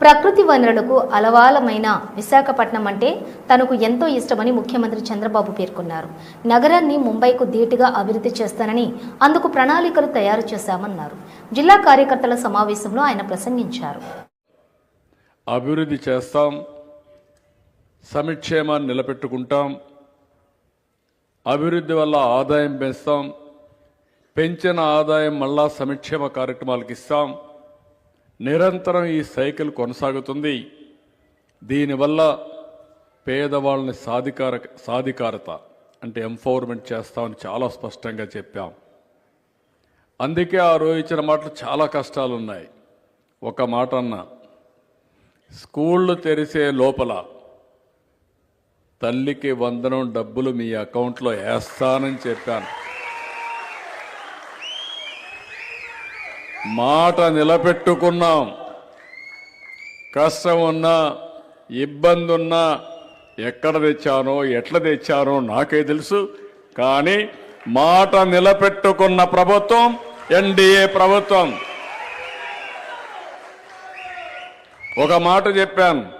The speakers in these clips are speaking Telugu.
ప్రకృతి వనరులకు అలవాలమైన విశాఖపట్నం అంటే తనకు ఎంతో ఇష్టమని ముఖ్యమంత్రి చంద్రబాబు పేర్కొన్నారు. నగరాన్ని ముంబైకు ధీటుగా అభివృద్ధి చేస్తానని అందుకు ప్రణాళికలు తయారు చేశామన్నారు. జిల్లా కార్యకర్తల సమావేశంలో ఆయన ప్రసంగించారు. అభివృద్ధి చేస్తాం సమిక్షేమాన్ని నిలబెట్టుకుంటాం అభివృద్ధి వల్ల ఆదాయం పెంచుతాం పెంచిన ఆదాయం మళ్ళా సమిక్షేమ కార్యక్రమాలకు ఇస్తాం నిరంతరం ఈ సైకిల్ కొనసాగుతుంది. దీనివల్ల పేదవాళ్ళని సాధికార సాధికారత అంటే ఎంపవర్మెంట్ చేస్తామని చాలా స్పష్టంగా చెప్పాం. అందుకే ఆ రోజు ఇచ్చిన మాటలు చాలా కష్టాలు ఉన్నాయి ఒక మాట అన్నా స్కూళ్ళు తెరిసే లోపల తల్లికి వందనం డబ్బులు మీ అకౌంట్లో వేస్తానని చెప్పాను. మాట నిలబెట్టుకున్నాం. కష్టం ఉన్నా ఇబ్బంది ఉన్నా ఎక్కడ తెచ్చానో ఎట్లా తెచ్చానో నాకే తెలుసు. కానీ మాట నిలబెట్టుకున్న ప్రభుత్వం ఎన్డీఏ ప్రభుత్వం. ఒక మాట చెప్పాను.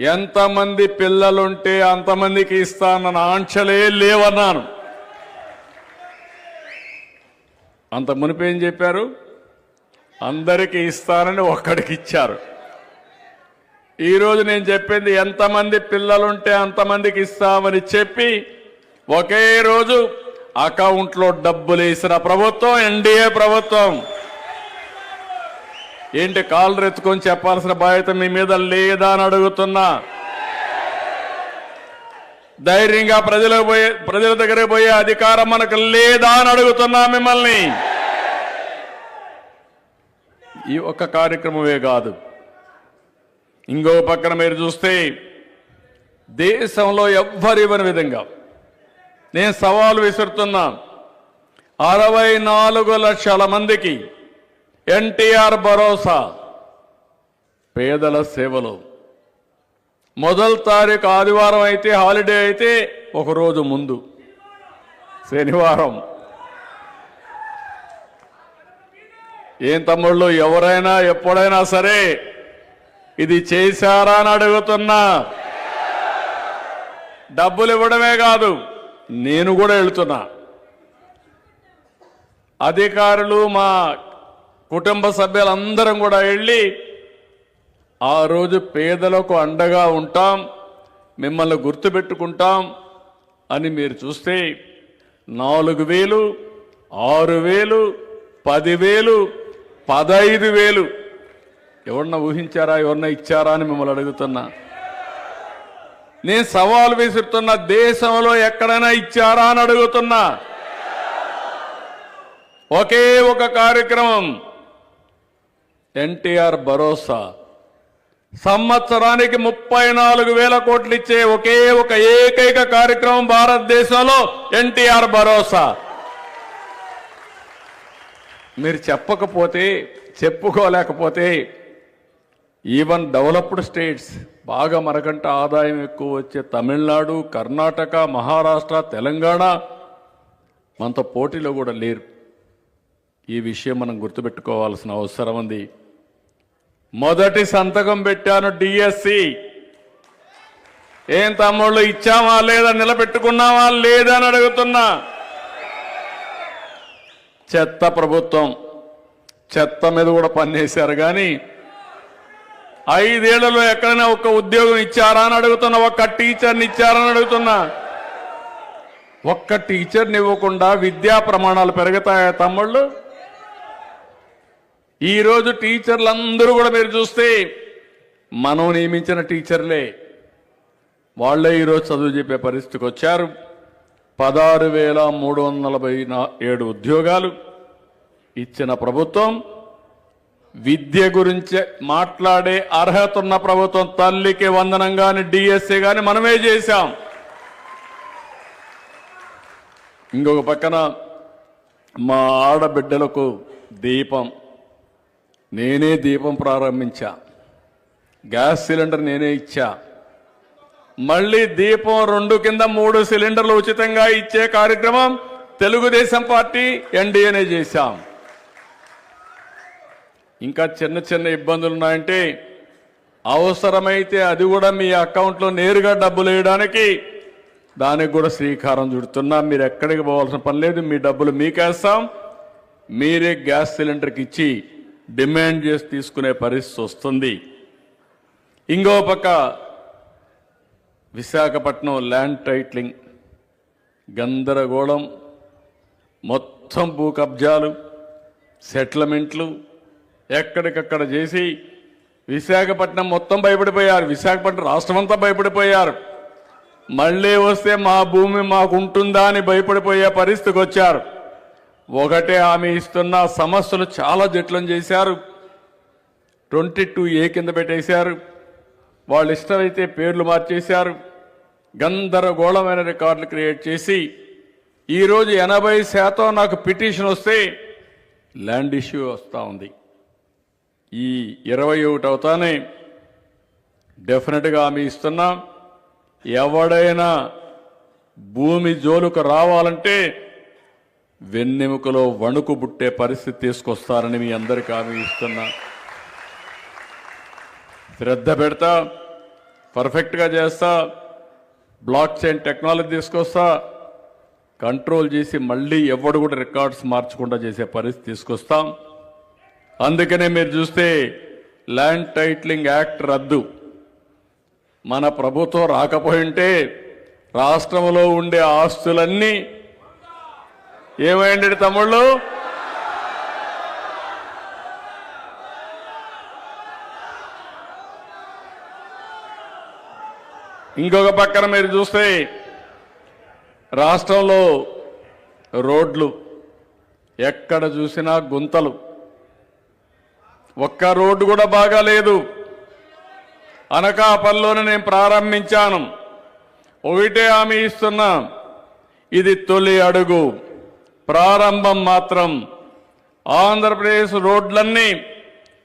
ఎంతమంది పిల్లలుంటే అంతమందికి ఇస్తానన్న ఆంక్షలే లేవన్నాను. అంత మునిపేం చెప్పారు? అందరికీ ఇస్తానని ఒక్కడికి ఇచ్చారు. ఈరోజు నేను చెప్పింది ఎంతమంది పిల్లలుంటే అంతమందికి ఇస్తామని చెప్పి ఒకే రోజు అకౌంట్లో డబ్బులు వేసిన ప్రభుత్వం ఎన్డీఏ ప్రభుత్వం. ఏంటి కాళ్ళు రెత్తుకొని చెప్పాల్సిన బాధ్యత మీ మీద లేదా అని అడుగుతున్నా. ధైర్యంగా ప్రజలకు పోయే ప్రజల దగ్గరకు పోయే అధికారం మనకు లేదా అని అడుగుతున్నా మిమ్మల్ని. ఈ ఒక్క కార్యక్రమమే కాదు. ఇంకో పక్కన మీరు చూస్తే దేశంలో ఎవ్వరివ్వని విధంగా నేను సవాలు విసురుతున్నా. అరవై నాలుగు లక్షల మందికి ఎన్టీఆర్ భరోసా పేదల సేవలు. మొదటి తారీఖు ఆదివారం అయితే హాలిడే అయితే ఒకరోజు ముందు. శనివారం. ఏం తమ్ముళ్ళు ఎవరైనా ఎప్పుడైనా సరే ఇది చేశారా అని అడుగుతున్నా డబ్బులు ఇవ్వడమే కాదు నేను కూడా వెళ్తున్నా. అధికారులు మా కుటుంబ సభ్యులందరం కూడా వెళ్ళి ఆ రోజు పేదలకు అండగా ఉంటాం మిమ్మల్ని గుర్తుపెట్టుకుంటాం అని మీరు చూస్తే నాలుగు వేలు ఆరు వేలు పదివేలు పదైదు వేలు. ఎవరన్నా ఊహించారా ఎవరన్నా ఇచ్చారా అని మిమ్మల్ని అడుగుతున్నా. నేను సవాల్ విసురుతున్న దేశంలో ఎక్కడైనా ఇచ్చారా అని అడుగుతున్నా. ఒకే ఒక కార్యక్రమం. ఎన్టీఆర్ భరోసా. సంవత్సరానికి ముప్పై నాలుగు వేల కోట్లు ఇచ్చే ఒకే ఒక ఏకైక కార్యక్రమం భారతదేశంలో ఎన్టీఆర్ భరోసా. మీరు చెప్పకపోతే చెప్పుకోలేకపోతే ఈవెన్ డెవలప్డ్ స్టేట్స్ బాగా మనకంటే ఆదాయం ఎక్కువ వచ్చే తమిళనాడు కర్ణాటక మహారాష్ట్ర తెలంగాణ మనతో పోటీలో కూడా లేరు. ఈ విషయం మనం గుర్తుపెట్టుకోవాల్సిన అవసరం ఉంది. మొదటి సంతకం పెట్టాను డిఎస్సి ఏం తమ్ముళ్ళు ఇచ్చామా లేదా నిలబెట్టుకున్నావా లేదా అని అడుగుతున్నా. చెత్త ప్రభుత్వం. చెత్త మీద కూడా పనిచేశారు కానీ ఐదేళ్ళలో ఎక్కడైనా ఒక ఉద్యోగం ఇచ్చారా అని అడుగుతున్నా ఒక్క టీచర్ని ఇచ్చారని అడుగుతున్నా. ఒక్క టీచర్ని ఇవ్వకుండా విద్యా ప్రమాణాలు పెరుగుతాయా తమ్ముళ్ళు? ఈరోజు టీచర్లందరూ కూడా మీరు చూస్తే మనం నియమించిన టీచర్లే. వాళ్ళే ఈరోజు చదువు చెప్పే పరిస్థితికి వచ్చారు. పదహారు వేల మూడు వందల నలభై ఏడు ఉద్యోగాలు ఇచ్చిన ప్రభుత్వం విద్య గురించి మాట్లాడే అర్హత ఉన్న ప్రభుత్వం తల్లికి వందనం కానీ డిఎస్సీ కానీ మనమే చేశాం. ఇంకొక పక్కన మా ఆడబిడ్డలకు దీపం. నేనే దీపం ప్రారంభించా. గ్యాస్ సిలిండర్ నేనే ఇచ్చా. మళ్ళీ దీపం రెండు కింద మూడు సిలిండర్లు ఉచితంగా ఇచ్చే కార్యక్రమం తెలుగుదేశం పార్టీ ఎన్డీఏనే చేశాం. ఇంకా చిన్న చిన్న ఇబ్బందులు ఉన్నాయంటే అవసరమైతే అది కూడా మీ అకౌంట్లో నేరుగా డబ్బులు వేయడానికి దానికి కూడా శ్రీకారం చుడుతున్నా. మీరు ఎక్కడికి పోవాల్సిన పని లేదు. మీ డబ్బులు మీకేస్తాం. మీరే గ్యాస్ సిలిండర్కి ఇచ్చి డిమాండ్ చేసి తీసుకునే పరిస్థితి వస్తుంది. ఇంకో పక్క విశాఖపట్నం ల్యాండ్ టైట్లింగ్ గందరగోళం మొత్తం భూ కబ్జాలు సెటిల్మెంట్లు ఎక్కడికక్కడ చేసి విశాఖపట్నం మొత్తం భయపడిపోయారు. విశాఖపట్నం రాష్ట్రం అంతా భయపడిపోయారు. మళ్ళీ వస్తే మా భూమి మాకు ఉంటుందా అని భయపడిపోయే పరిస్థితికి వచ్చారు. ఒకటే ఆమె ఇస్తున్న సమస్యలు చాలా జట్లం చేశారు. ట్వంటీ టూ ఏ కింద పెట్టేశారు. వాళ్ళు ఇష్టమైతే పేర్లు మార్చేశారు. గందరగోళమైన రికార్డులు క్రియేట్ చేసి ఈరోజు ఎనభై శాతం నాకు పిటిషన్ వస్తే ల్యాండ్ ఇష్యూ వస్తూ ఉంది. ఈ ఇరవై ఒకటి అవుతానే డెఫినెట్గా హామీ ఇస్తున్నా. ఎవడైనా భూమి జోలుకు రావాలంటే వెన్నెముకలో వణుకు పుట్టే పరిస్థితి తీసుకొస్తారని మీ అందరికీ హామీ ఇస్తున్నా. శ్రద్ధ పెడతా పర్ఫెక్ట్గా చేస్తా బ్లాక్ చైన్ టెక్నాలజీ తీసుకొస్తా కంట్రోల్ చేసి మళ్ళీ ఎవడు కూడా రికార్డ్స్ మార్చకుండా చేసే పరిస్థితి తీసుకొస్తాం. అందుకనే మీరు చూస్తే ల్యాండ్ టైట్లింగ్ యాక్ట్ రద్దు. మన ప్రభుత్వం రాకపోయింటే రాష్ట్రంలో ఉండే ఆస్తులన్నీ ఏమైంది తమ్ముళ్ళు? ఇంకొక పక్కన మీరు చూస్తే రాష్ట్రంలో రోడ్లు ఎక్కడ చూసినా గుంతలు. ఒక్క రోడ్డు కూడా బాగా లేదు. అనకాపల్లిలోనే నేను ప్రారంభించాను. ఒకటే హామీ ఇస్తున్నా. ఇది తొలి అడుగు. ప్రారంభం మాత్రం ఆంధ్రప్రదేశ్ రోడ్లన్నీ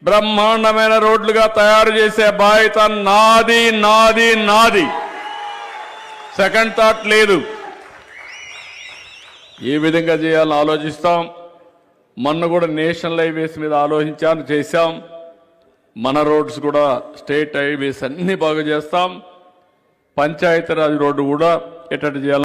బ్రహ్మాండమైన రోడ్లుగా తయారు చేసే బాధ్యత నాది నాది నాది. సెకండ్ థాట్ లేదు. ఏ విధంగా చేయాలని ఆలోచిస్తాం? మొన్న కూడా నేషనల్ హైవేస్ మీద ఆలోచించాను చేశాం. మన రోడ్స్ కూడా స్టేట్ హైవేస్ అన్నీ బాగా చేస్తాం. పంచాయతీరాజ్ రోడ్డు కూడా ఎట్టడి చేయాలి